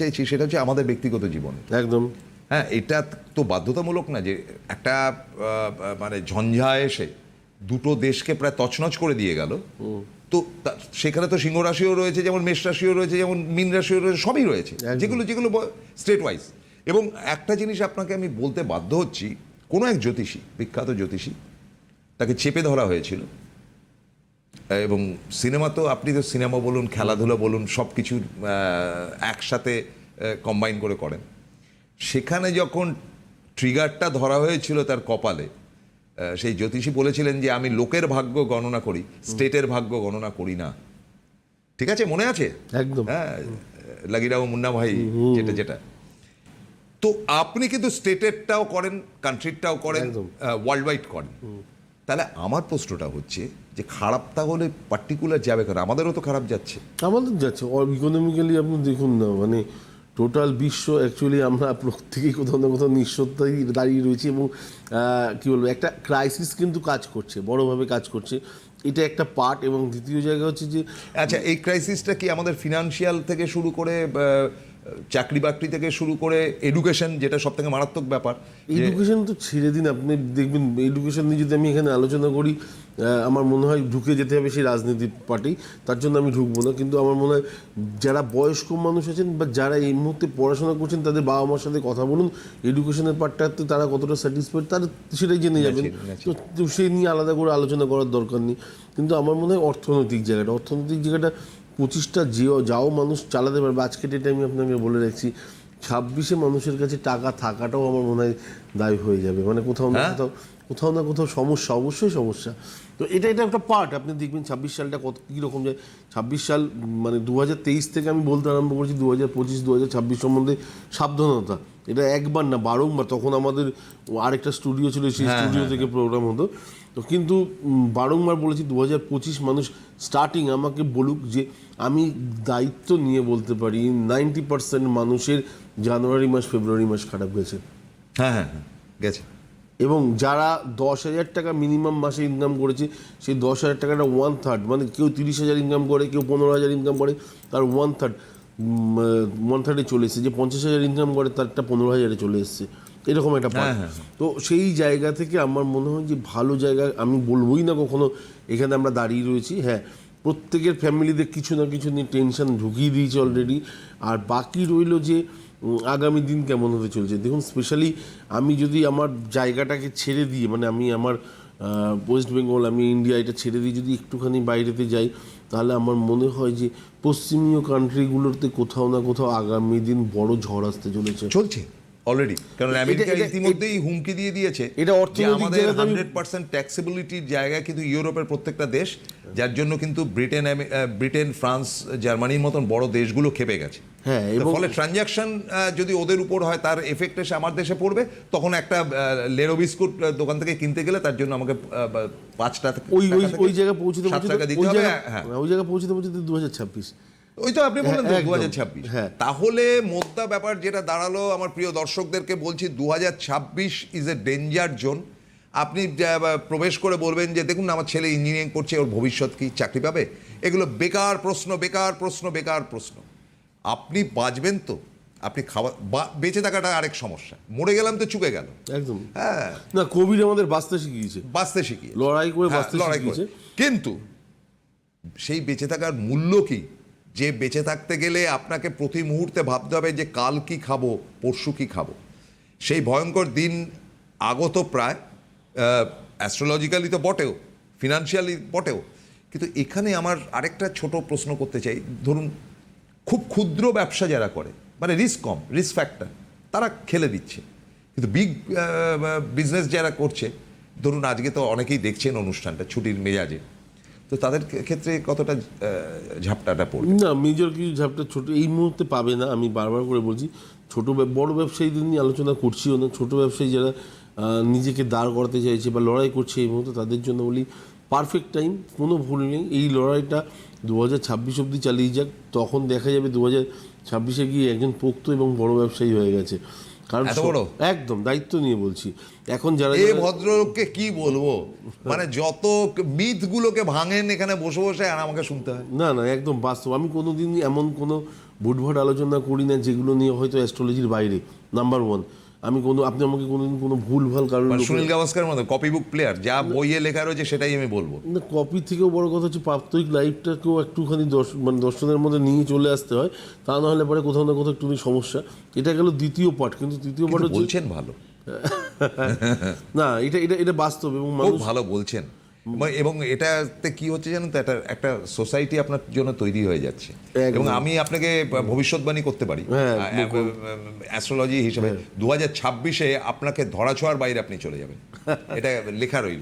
চাইছি সেটা হচ্ছে আমাদের ব্যক্তিগত জীবন। একদম। হ্যাঁ এটা তো বাধ্যতামূলক না যে একটা মানে ঝঞ্ঝা এসে দুটো দেশকে প্রায় তছনছ করে দিয়ে গেল। তো সেখানে তো সিংহ রাশিও রয়েছে যেমন মেষ রাশিও রয়েছে যেমন মীন রাশিও রয়েছে সবই রয়েছে। যেগুলো যেগুলো স্টেট ওয়াইজ এবং একটা জিনিস আপনাকে আমি বলতে বাধ্য হচ্ছি কোনো এক জ্যোতিষী বিখ্যাত জ্যোতিষী তাকে চেপে ধরা হয়েছিল। এবং সিনেমা তো আপনি তো সিনেমা বলুন খেলাধুলা বলুন সব কিছু একসাথে কম্বাইন করে করেন। সেখানে যখন ট্রিগারটা ধরা হয়েছিল তার কপালে সেই জ্যোতিষী বলেছিলেন যে আমি লোকের ভাগ্য গণনা করি স্টেটের ভাগ্য গণনা করি না। ঠিক আছে? মনে আছে? একদম। হ্যাঁ লাগিরাও মুন্না ভাই যেটা যেটা। তো আপনি কিন্তু স্টেটেরটাও করেন কান্ট্রিরটাও করেন ওয়ার্ল্ড ওয়াইড করেন। তাহলে আমার প্রশ্নটা হচ্ছে যে খারাপ তাহলে পার্টিকুলার যাবে কেন? আমাদেরও তো খারাপ যাচ্ছে। আমাদের যাচ্ছে। ইকোনমিক্যালি আপনি দেখুন না মানে টোটাল বিশ্ব অ্যাকচুয়ালি আমরা প্রত্যেকেই কোথাও না কোথাও নিঃসত্তায় দাঁড়িয়ে রয়েছি এবং কী বলব একটা ক্রাইসিস কিন্তু কাজ করছে বড়োভাবে কাজ করছে। এটা একটা পার্ট এবং দ্বিতীয় জায়গা হচ্ছে যে আচ্ছা এই ক্রাইসিসটা কি আমাদের ফিনান্সিয়াল থেকে শুরু করে চাকরি বাকরি থেকে শুরু করে এডুকেশন যেটা সব থেকে মারাত্মক ব্যাপার এডুকেশন তো ছেড়ে দিন আপনি দেখবেন এডুকেশন নিয়ে যদি আমি এখানে আলোচনা করি আমার মনে হয় ঢুকে যেতে হবে সেই রাজনীতি পার্টি তার জন্য আমি ঢুকবো না। কিন্তু আমার মনে হয় যারা বয়স্ক মানুষ আছেন বা যারা এই মুহূর্তে পড়াশোনা করছেন তাদের বাবা মার সাথে কথা বলুন এডুকেশনের পার্টটাতে তারা কতটা স্যাটিসফাইড তারা সেটাই জেনে যাবেন। তো তো সেই নিয়ে আলাদা করে আলোচনা করার দরকার নেই। কিন্তু আমার মনে হয় অর্থনৈতিক জায়গাটা অর্থনৈতিক জায়গাটা পঁচিশটা যে যাও মানুষ চালাতে পারবে। আজকে ডেটে আমি আপনাকে বলে রাখছি ছাব্বিশে মানুষের কাছে টাকা থাকাটাও আমার মনে হয় দায়ী হয়ে যাবে। মানে কোথাও না হ্যাঁ? কোথাও কোথাও না কোথাও সমস্যা অবশ্যই সমস্যা। তো এটা এটা একটা পার্ট আপনি দেখবেন ছাব্বিশ সালটা কত কীরকম যায় ছাব্বিশ সাল মানে দু হাজার তেইশ থেকে আমি বলতে আরম্ভ করেছি দু হাজার পঁচিশ দু হাজার ছাব্বিশ সম্বন্ধে সাবধানতা। এটা একবার না বারংবার। তখন আমাদের আরেকটা স্টুডিও ছিল সেই স্টুডিও থেকে প্রোগ্রাম হতো। তো কিন্তু বারংবার বলেছি দু হাজার পঁচিশ মানুষ স্টার্টিং আমাকে বলুক যে আমি দায়িত্ব নিয়ে বলতে পারি নাইনটি পার্সেন্ট মানুষের জানুয়ারি মাস ফেব্রুয়ারি মাস খারাপ গেছে। হ্যাঁ হ্যাঁ হ্যাঁ গেছে। এবং যারা দশ হাজার টাকা মিনিমাম মাসে ইনকাম করেছে সেই দশ হাজার টাকাটা ওয়ান থার্ড মানে কেউ তিরিশ হাজার ইনকাম করে কেউ পনেরো হাজার ইনকাম করে তার ওয়ান থার্ড ওয়ান থার্ডে চলে এসেছে। যে পঞ্চাশ হাজার ইনকাম করে তারটা পনেরো হাজারে চলে এসছে। এরকম একটা পার্ট হ্যাঁ, হ্যাঁ। তো সেই জায়গা থেকে আমার মনে হয় যে ভালো জায়গা আমি বলবোই না কখনো এখানে আমরা দাঁড়িয়ে রয়েছি। হ্যাঁ প্রত্যেকের ফ্যামিলিতে কিছু না কিছু নিয়ে টেনশন ঢুকিয়ে দিয়েছে অলরেডি আর বাকি রইল যে আগামী দিন কেমন হতে চলছে। দেখুন স্পেশালি আমি যদি আমার জায়গাটাকে ছেড়ে দিয়ে মানে আমি আমার ওয়েস্ট বেঙ্গল আমি ইন্ডিয়া এটা ছেড়ে দিয়ে যদি একটুখানি বাইরেতে যাই তাহলে আমার মনে হয় যে পশ্চিমীয় কান্ট্রিগুলোতে কোথাও না কোথাও আগামী দিন বড় ঝড় আসতে চলেছে। চলছে। অলরেডি কারণ আমেরিকা ইতিমধ্যেই হুমকি দিয়ে দিয়েছে এটা আমাদের হান্ড্রেড পার্সেন্ট ট্যাক্সেবিলিটির জায়গায় কিন্তু ইউরোপের প্রত্যেকটা দেশ যার জন্য কিন্তু ব্রিটেন ব্রিটেন ফ্রান্স জার্মানির মতন বড় দেশগুলো খেপে গেছে। হ্যাঁ, ফলে ট্রানজাকশন যদি ওদের উপর হয় তার এফেক্ট এসে আমার দেশে পড়বে তখন একটা লেরো বিস্কুট দোকান থেকে কিনতে গেলে তার জন্য আমাকে পাঁচটা ওই ওই জায়গায় পৌঁছতে টাকা দিতে হবে হ্যাঁ। ওই জায়গায় পৌঁছতে পৌঁছতে দু হাজার ছাব্বিশ। ওই তো আপনি বললেন হ্যাঁ, দু হাজার ছাব্বিশ। হ্যাঁ। তাহলে মোদ্দা ব্যাপার যেটা দাঁড়াল আমার প্রিয় দর্শকদেরকে বলছি দু হাজার ছাব্বিশ ইজ এ ডেঞ্জার জোন আপনি প্রবেশ করে বলবেন যে দেখুন আমার ছেলে ইঞ্জিনিয়ারিং করছে ওর ভবিষ্যৎ কি চাকরি পাবে? এগুলো বেকার প্রশ্ন বেকার প্রশ্ন বেকার প্রশ্ন। আপনি বাঁচবেন তো। আপনি খাওয়া বেঁচে থাকাটা আরেক সমস্যা। মরে গেলাম তো চুকে গেল। একদম। হ্যাঁ। না কোভিড আমাদের বাঁচতে শিখিয়েছে। বাঁচতে শিখিয়ে লড়াই করে হ্যাঁ, বাঁচতে লড়াই করে। কিন্তু সেই বেঁচে থাকার মূল্য কি? যে বেঁচে থাকতে গেলে আপনাকে প্রতি মুহূর্তে ভাবতে হবে যে কাল কি খাব, পরশু কি খাব। সেই ভয়ঙ্কর দিন আগত প্রায় অ্যাস্ট্রোলজিক্যালি তো বটেও ফিনান্সিয়ালি বটেও। কিন্তু এখানে আমার আরেকটা ছোট প্রশ্ন করতে চাই। ধরুন, খুব ক্ষুদ্র ব্যবসা যারা করে মানে রিস্ক কম রিস্ক ফ্যাক্টর তারা খেলে দিচ্ছে। কিন্তু বিগ বিজনেস যারা করছে, ধরুন আজকে তো অনেকেই দেখছেন অনুষ্ঠানটা, ছুটির মেজাজে। তো তাদের ক্ষেত্রে কতটা ঝাপটাটা পড়বে? না মেজর কিছু ঝাপটা ছোট এই মুহূর্তে পাবে না, আমি বারবার করে বলছি, ছোট বড় ব্যবসায়ীদের নিয়ে আলোচনা করছিও না। ছোট ব্যবসায়ী যারা নিজেকে দাঁড় করাতে চাইছে বা লড়াই করছে এই মুহূর্তে, তাদের জন্য বলি পারফেক্ট টাইম কোনো ভুল নেই। এই লড়াইটা দু হাজার ছাব্বিশ অব্দি চালিয়ে যাক, তখন দেখা যাবে দু হাজার ছাব্বিশে গিয়ে একজন পোক্ত এবং বড় ব্যবসায়ী হয়ে গেছে। কারণ? একদম দায়িত্ব নিয়ে বলছি। এখন যারা এই ভদ্রলোককে কি বলব? মানে যত মিথগুলোকে ভাঙেন এখানে বসে বসে আর আমাকে শুনতে হয়। না না একদম বাস্তব। আমি কোনোদিন এমন কোনো ভুটভাট আলোচনা করি না যেগুলো নিয়ে হয়তো অ্যাস্ট্রোলজির বাইরে নাম্বার ওয়ান আমি কোনো আপনি আমাকে কোনোদিন কোনো ভুল ভালো কারণ সুনীল গাভাস্কারের মতো কপি বুক প্লেয়ার যা বইয়ে লেখা রয়েছে সেটাই আমি বলব। না কপি থেকেও বড় কথা হচ্ছে প্রাপ্তিক লাইফটাকেও একটুখানি দর্শ মানে দর্শনের মধ্যে নিয়ে চলে আসতে হয় তা না হলে পরে কোথাও না কোথাও একটুখানি সমস্যা। এটা গেল দ্বিতীয় পাঠ কিন্তু তৃতীয় পাঠ বলছেন ভালো। না এটা এটা এটা বাস্তব এবং মানুষ ভালো বলছেন। এবং- এবং এটাতে কি হচ্ছে জানেন তো একটা একটা সোসাইটি আপনার জন্য তৈরি হয়ে যাচ্ছে। এবং আমি আপনাকে ভবিষ্যৎবাণী করতে পারি। হ্যাঁ, অ্যাস্ট্রোলজি হিসেবে দু হাজার ছাব্বিশে আপনাকে ধরাছোয়ার বাইরে আপনি চলে যাবেন। এটা লেখা রইল।